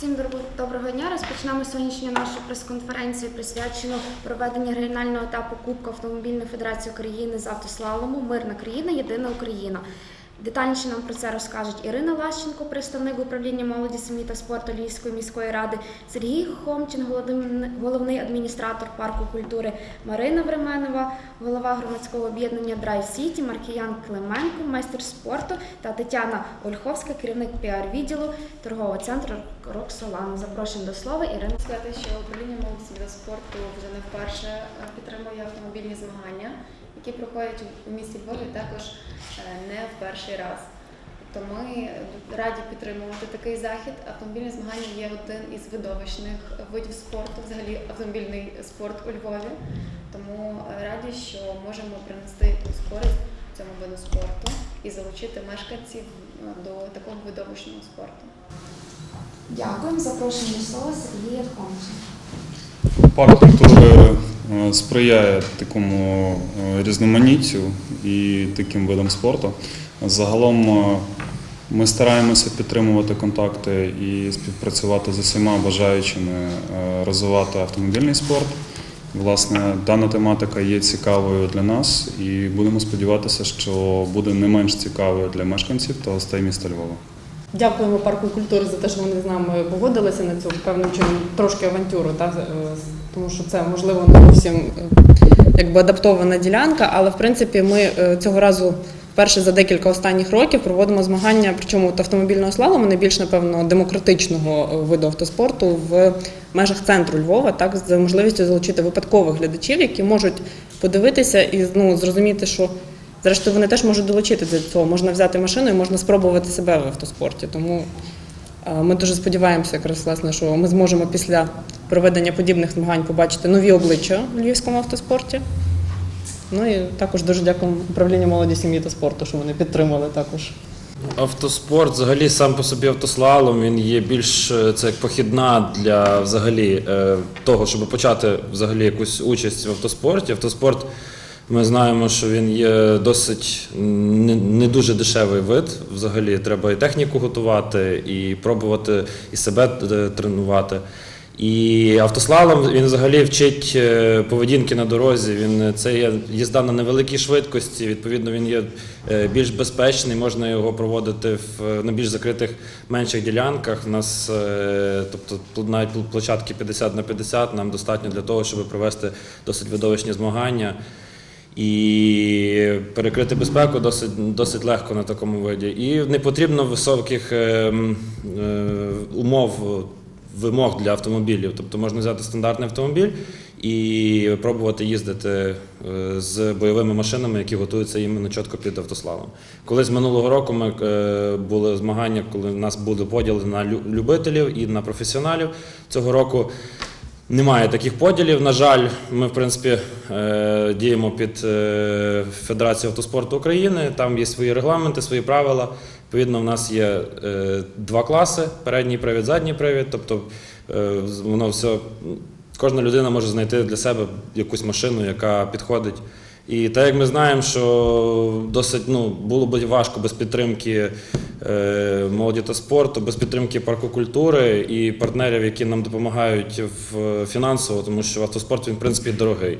Всім добро- доброго дня. Розпочнемо сьогоднішню нашу прес-конференцію, присвячену проведенню регіонального етапу Кубка Автомобільної Федерації України з автослалому Мирна країна, єдина Україна. Детальніше нам про це розкажуть Ірина Лащенко, представник управління молоді, сім'ї та спорту Львівської міської ради, Сергій Хомчин, головний адміністратор парку культури, Марина Временова, голова громадського об'єднання Драйв Сіті, Маркіян Клименко, майстер спорту та Тетяна Ольховська, керівник піар-відділу торгового центру Роксолана. Запрошую до слова Ірина. сказати, що управління молоді та спорту вже не вперше е, підтримує автомобільні змагання, які проходять у місті Львові також е, не в перший раз. Тобто ми раді підтримувати такий захід. Автомобільні змагання є один із видовищних видів спорту, взагалі автомобільний спорт у Львові. Тому е, раді, що можемо принести якусь користь цьому виду спорту і залучити мешканців е, до такого видовищного спорту. Дякуємо. Запрошую до слова Сергія культури е, сприяє такому е, різноманіттю і таким видам спорту. Загалом е, ми стараємося підтримувати контакти і співпрацювати з усіма бажаючими е, розвивати автомобільний спорт. Власне, дана тематика є цікавою для нас і будемо сподіватися, що буде не менш цікавою для мешканців та гостей міста Львова. Дякуємо парку культури за те, що вони з нами погодилися на цю певним чином трошки авантюру, так е, тому що це можливо не зовсім е, якби адаптована ділянка, але в принципі ми е, цього разу. Вперше за декілька останніх років проводимо змагання, причому от автомобільного слалому, найбільш напевно демократичного виду автоспорту в межах центру Львова, так з можливістю залучити випадкових глядачів, які можуть подивитися і ну, зрозуміти, що Зрештою, вони теж можуть долучити до цього. Можна взяти машину і можна спробувати себе в автоспорті. Тому е, ми дуже сподіваємося, якраз власне, що ми зможемо після проведення подібних змагань побачити нові обличчя в львівському автоспорті. Ну і також дуже дякуємо управлінню молоді, сім'ї та спорту, що вони підтримали також. Автоспорт, взагалі, сам по собі автослалом, він є більш е, це як похідна для взагалі е, того, щоб почати взагалі якусь участь в автоспорті. Автоспорт, ми знаємо, що він є досить не, дуже дешевий вид. Взагалі, треба і техніку готувати, і пробувати і себе е, тренувати. І автослалом він взагалі вчить е, поведінки на дорозі. Він е, це є їзда на невеликій швидкості. Відповідно, він є більш безпечний. Можна його проводити в на більш закритих менших ділянках. У нас тобто навіть пл- площадки 50 на 50 нам достатньо для того, щоб провести досить видовищні змагання. І перекрити безпеку досить, досить легко на такому виді. І не потрібно високих е, е, умов, вимог для автомобілів. Тобто можна взяти стандартний автомобіль і пробувати їздити е, з бойовими машинами, які готуються іменно чітко під автославом. Колись минулого року ми е, були змагання, коли в нас були поділи на любителів і на професіоналів. Цього року немає таких поділів. На жаль, ми в принципі е, діємо під е, Федерацією автоспорту України. Там є свої регламенти, свої правила. Відповідно, в нас є е, два класи: передній привід, задній привід. Тобто воно все. Кожна людина може знайти для себе якусь машину, яка підходить. І так як ми знаємо, що досить ну, було б важко без підтримки молоді та спорту, без підтримки парку культури і партнерів, які нам допомагають в фінансово, тому що автоспорт він в принципі дорогий.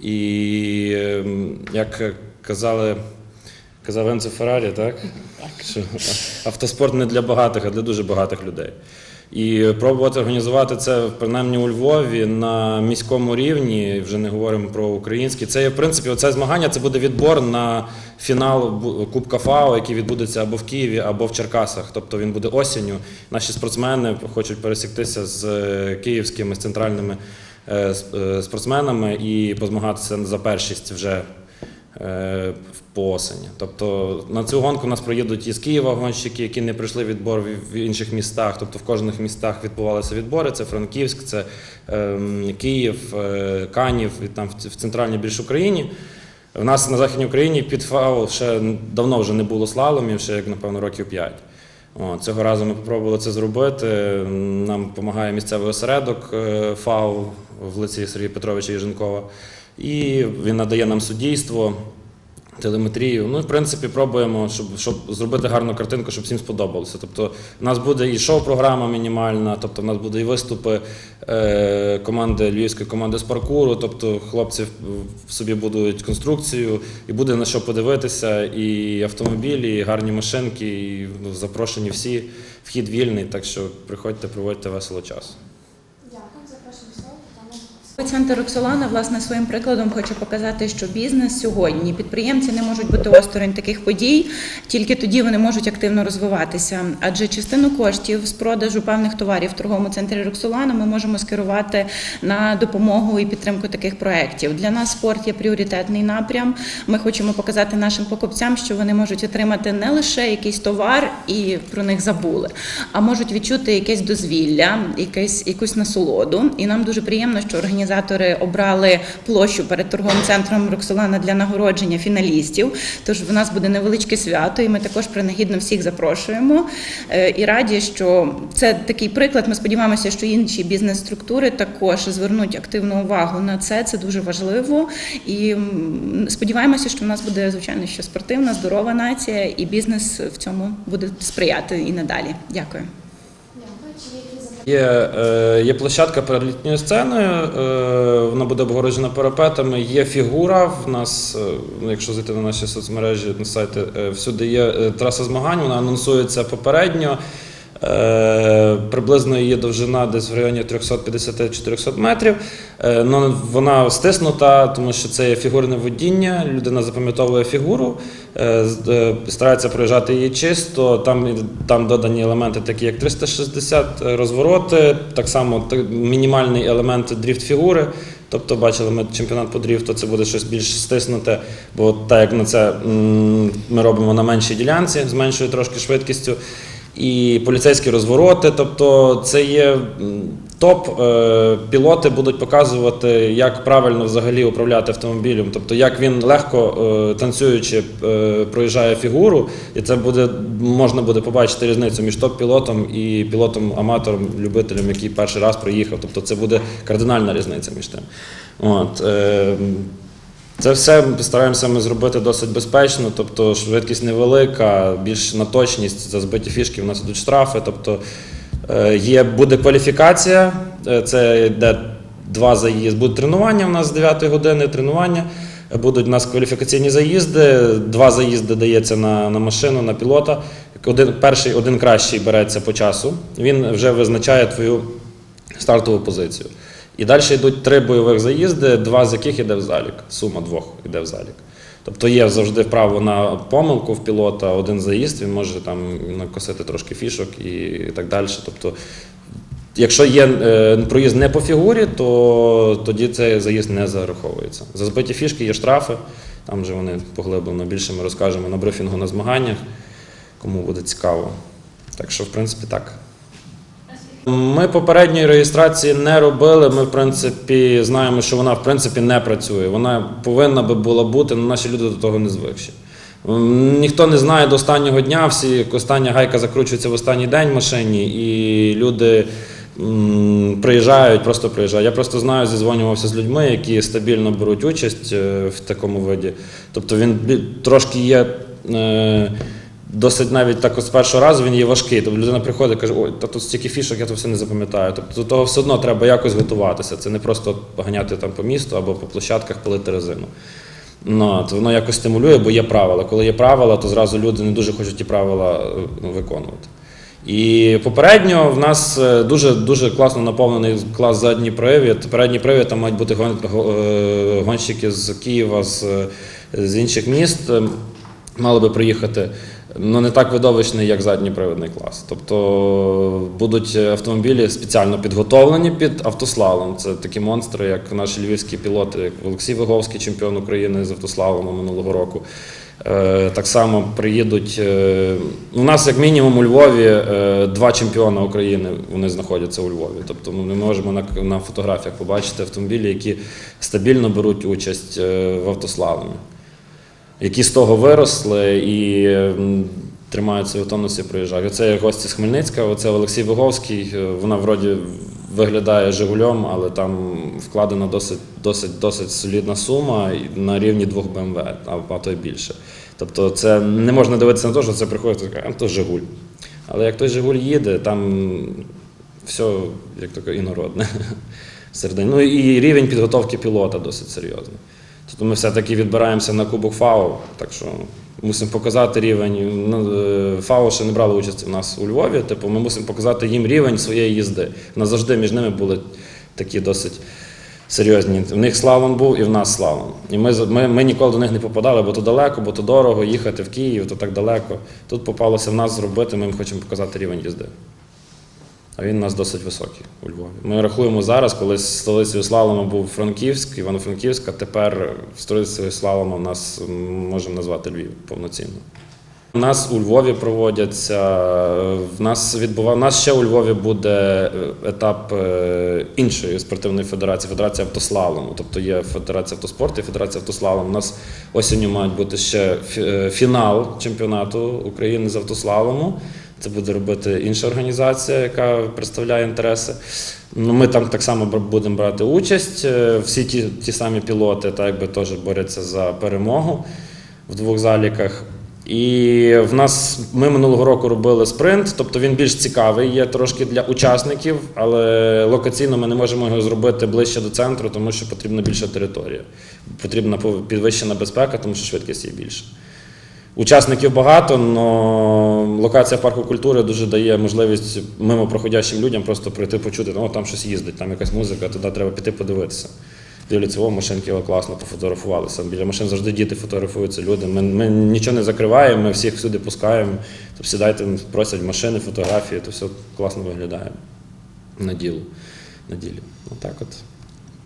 І е, як казали, казав Енце Феррарі, так? Що автоспорт не для багатих, а для дуже багатих людей. І пробувати організувати це принаймні у Львові на міському рівні, вже не говоримо про український. Це є, в принципі, оце змагання це буде відбор на фінал Кубка ФАО, який відбудеться або в Києві, або в Черкасах. Тобто він буде осінню. Наші спортсмени хочуть пересіктися з е, київськими з центральними е, е, спортсменами і позмагатися за першість вже е, по осені. Тобто на цю гонку у нас проїдуть із Києва гонщики, які не пройшли відбор в- в інших містах. Тобто в кожних містах відбувалися відбори. Це Франківськ, це ем, Київ, е, Канів і там в центральній більш Україні. У нас на Західній Україні під ФАО ще давно вже не було слаломів, ще як напевно років 5. О, цього разу ми спробували це зробити. Нам допомагає місцевий осередок е, ФАО в лиці Сергія Петровича Єженкова. І він надає нам суддійство. телеметрію. Ну, в принципі, пробуємо, щоб, щоб зробити гарну картинку, щоб всім сподобалося. Тобто, у нас буде і шоу-програма мінімальна, тобто, у нас буде і виступи е, команди львівської команди з паркуру. Тобто, хлопці в- в собі будують конструкцію, і буде на що подивитися, і автомобілі, і гарні машинки, і ну, запрошені всі. Вхід вільний, так що приходьте, проводьте весело час. Дякую, запрошую слово. Тетяна. Центр Роксолана власне своїм прикладом хоче показати, що бізнес сьогодні підприємці не можуть бути осторонь таких подій, тільки тоді вони можуть активно розвиватися. Адже частину коштів з продажу певних товарів в торговому центрі Роксолана ми можемо скерувати на допомогу і підтримку таких проєктів. Для нас спорт є пріоритетний напрям. Ми хочемо показати нашим покупцям, що вони можуть отримати не лише якийсь товар і про них забули, а можуть відчути якесь дозвілля, якесь якусь насолоду. І нам дуже приємно, що організатори обрали площу перед торговим центром Роксолана для нагородження фіналістів. Тож в нас буде невеличке свято, і ми також принагідно всіх запрошуємо. Е, І раді, що це такий приклад. Ми сподіваємося, що інші бізнес-структури також звернуть активну увагу на це. Це дуже важливо. І сподіваємося, що в нас буде звичайно що спортивна, здорова нація, і бізнес в цьому буде сприяти і надалі. Дякую. Є? Є, е, площадка перед літньою сценою, е, вона буде обгороджена парапетами. Є фігура. В нас, е, якщо зайти на наші соцмережі, на сайти, всюди є траса змагань, вона анонсується попередньо. Е, Приблизно її довжина десь в районі 350-400 метрів. Е, Ну, вона стиснута, тому що це є фігурне водіння. Людина запам'ятовує фігуру, е, старається проїжджати її чисто. Там, там додані елементи, такі як 360 розвороти, так само мінімальний елемент дріфт-фігури. Тобто, бачили ми чемпіонат по дріфту, це буде щось більш стиснуте, бо так як на це ми робимо на меншій ділянці з меншою трошки швидкістю. І поліцейські розвороти, тобто це є топ. Е, Пілоти будуть показувати, як правильно взагалі управляти автомобілем, тобто як він легко е, танцюючи е, проїжджає фігуру, і це буде можна буде побачити різницю між топ-пілотом і пілотом-аматором, любителем, який перший раз проїхав. Тобто це буде кардинальна різниця між тим. От, це все стараємося ми зробити досить безпечно, тобто швидкість невелика, більш на точність, за збиті фішки в нас ідуть штрафи. Тобто е, є, буде кваліфікація, е, це йде два заїзди, буде тренування у нас з 9 години тренування. Будуть у нас кваліфікаційні заїзди, два заїзди дається на, на машину, на пілота. Один, перший, один кращий береться по часу, він вже визначає твою стартову позицію. І далі йдуть три бойових заїзди, два з яких йде в залік. Сума двох йде в залік. Тобто є завжди право на помилку в пілота, один заїзд, він може там накосити трошки фішок і так далі. Тобто, якщо є е, проїзд не по фігурі, то тоді цей заїзд не зараховується. За збиті фішки є штрафи, там вже вони поглиблено більше ми розкажемо на брифінгу на змаганнях, кому буде цікаво. Так що, в принципі, так. Ми попередньої реєстрації не робили. Ми, в принципі, знаємо, що вона в принципі не працює. Вона повинна би була бути, але наші люди до того не звикші. Ніхто не знає до останнього дня, всі остання гайка закручується в останній день в машині, і люди приїжджають, просто приїжджають. Я просто знаю, зізвонювався з людьми, які стабільно беруть участь е, в такому виді. Тобто він трошки є. е, Досить навіть так от з першого разу він є важкий. Тобто людина приходить і каже, ой, та тут стільки фішок, я то все не запам'ятаю. Тобто до того все одно треба якось готуватися. Це не просто ганяти там по місту або по площадках пилити резину. Ну, от, воно якось стимулює, бо є правила. Коли є правила, то зразу люди не дуже хочуть ті правила е, ну, виконувати. І попередньо в нас е, дуже дуже класно наповнений клас задній привід. Передній привід там мають бути е, гонщики з Києва, з, з інших міст. е, Мали би приїхати, ну не так видовищний, як задній привідний клас. Тобто будуть автомобілі спеціально підготовлені під автослалом. Це такі монстри, як наші львівські пілоти, як Олексій Виговський, чемпіон України з автослалому минулого року. Е, Так само приїдуть. е, У нас, як мінімум, у Львові е, два чемпіони України вони знаходяться у Львові. Тобто ми не можемо на, фотографіях побачити автомобілі, які стабільно беруть участь в автослаломі які з того виросли і тримаються в тонусі, приїжджають. Оце є гості з Хмельницька, оце Олексій Виговський. е, Вона вроді виглядає Жигульом, але там вкладена досить, досить, досить солідна сума на рівні двох БМВ, а, то й більше. Тобто це не можна дивитися на те, що це приходить, і каже, а то Жигуль. Але як той Жигуль їде, там все, як таке, інородне. Ну і рівень підготовки пілота досить серйозний. Тобто ми все-таки відбираємося на Кубок ФАО, так що мусимо показати рівень. Ну, е, ФАО ще не брало участі в нас у Львові, типу ми мусимо показати їм рівень своєї їзди. У нас завжди між ними були такі досить серйозні. В них слалом був і в нас слалом. І ми, ми, ми ніколи до них не попадали, бо то далеко, бо то дорого, їхати в Київ, то так далеко. Тут попалося в нас зробити, ми їм хочемо показати рівень їзди. А він у нас досить високий у Львові. Ми рахуємо зараз, коли столицею слалому був Франківськ, Івано-Франківськ, а тепер столицею слалому нас можемо назвати Львів повноцінно. У нас у Львові проводяться. В нас відбува... нас ще у Львові буде е, етап е, іншої спортивної федерації, федерація автослалому. Тобто є федерація автоспорту і федерація автослалому. У нас осінню мають бути ще е, фінал чемпіонату України з автослалому. Це буде робити інша організація, яка представляє інтереси. Ну, ми там так само будемо брати участь. Е, Всі ті, ті самі пілоти так якби теж борються за перемогу в двох заліках. І в нас ми минулого року робили спринт, тобто він більш цікавий, є трошки для учасників, але локаційно ми не можемо його зробити ближче до центру, тому що потрібна більша територія. Потрібна підвищена безпека, тому що швидкість є більше. Учасників багато, але локація парку культури дуже дає можливість мимо проходящим людям просто прийти почути, ну там щось їздить, там якась музика, туди треба піти подивитися. Дивляться, о, машинки класно, пофотографувалися. Біля машин завжди діти фотографуються, люди. Ми, ми нічого не закриваємо, ми всіх всюди пускаємо. Тобто сідайте, просять машини, фотографії, то все класно виглядає на ділу. На ділі. Отак от.